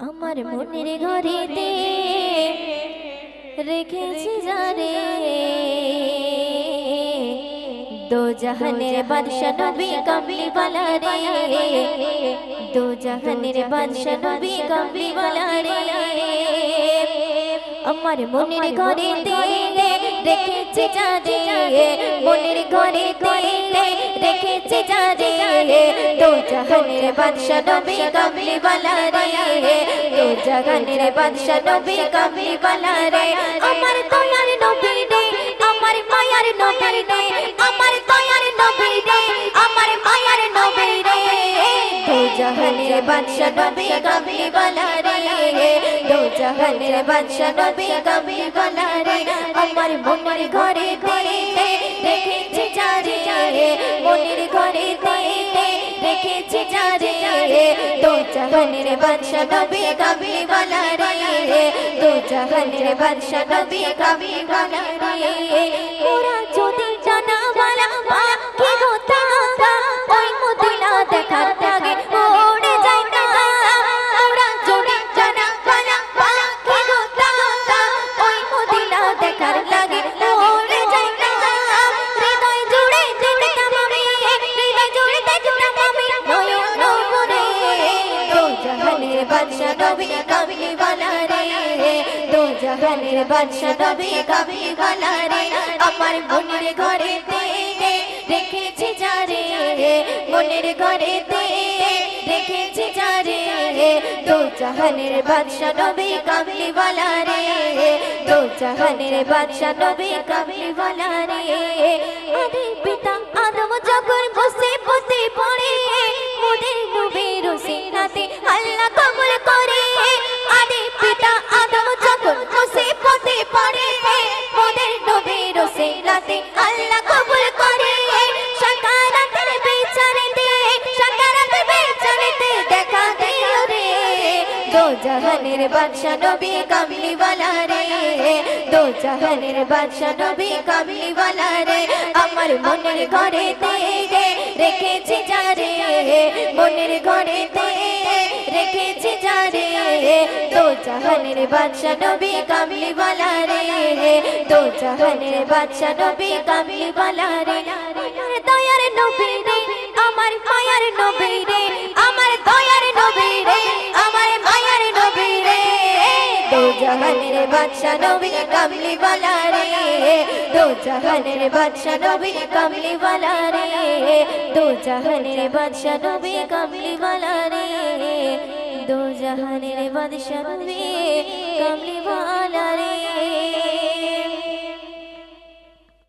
আমার মনের ঘরেতে রেখেছি জারে দো জাহানের বাদশা নবী কামলি বালা রে দো জাহানের বাদশা নবী কামলি বালা রে আমার মনের ঘরেতে রেখেছি জারে মনের ঘরেতে রেখেছি জারে দো জাহানের বাদশা নবী কামলি বালা রে। দো জাহানের বাদশা নবী বালা রে। আমার দয়ার নবী রে আমার মায়ার নবী রে আমার নবী রে আমার মায়ার নবী রে বাদশা নবী রে। দো বাদশা নবী রে। আমার মনের ঘরে ঘরে জাহানের বাদশা নবী কামলি বালা রে দো জাহানের বাদশা নবী কামলি বালা রে যদি বাদশা নবী কামলি বালা রে। দো জাহানের বাদশা নবী কামলি বালা রে। আমার মনের ঘরে রেখেছি যারে মনের ঘরে রেখেছি যারে দো জাহানের বাদশা নবী জাহানের বাদশা নবী কামলিওয়ালা রে দো জাহানের বাদশা নবী কামলিওয়ালা রে আমার মনের ঘরে রে রেখেছি যারে মনের ঘরে রেখেছি যারে দো জাহানের বাদশা নবী কামলিওয়ালা রে দো জাহানের বাদশা নবী কামলিওয়ালা রে বাদশা নবী কামলি বালা রে। দো জাহানের বাদশা নবী কামলি বালা রে। দো জাহানের বাদশা নবী কামলি বালা রে। দো জাহানের বাদশা নবী কামলি বালা রে।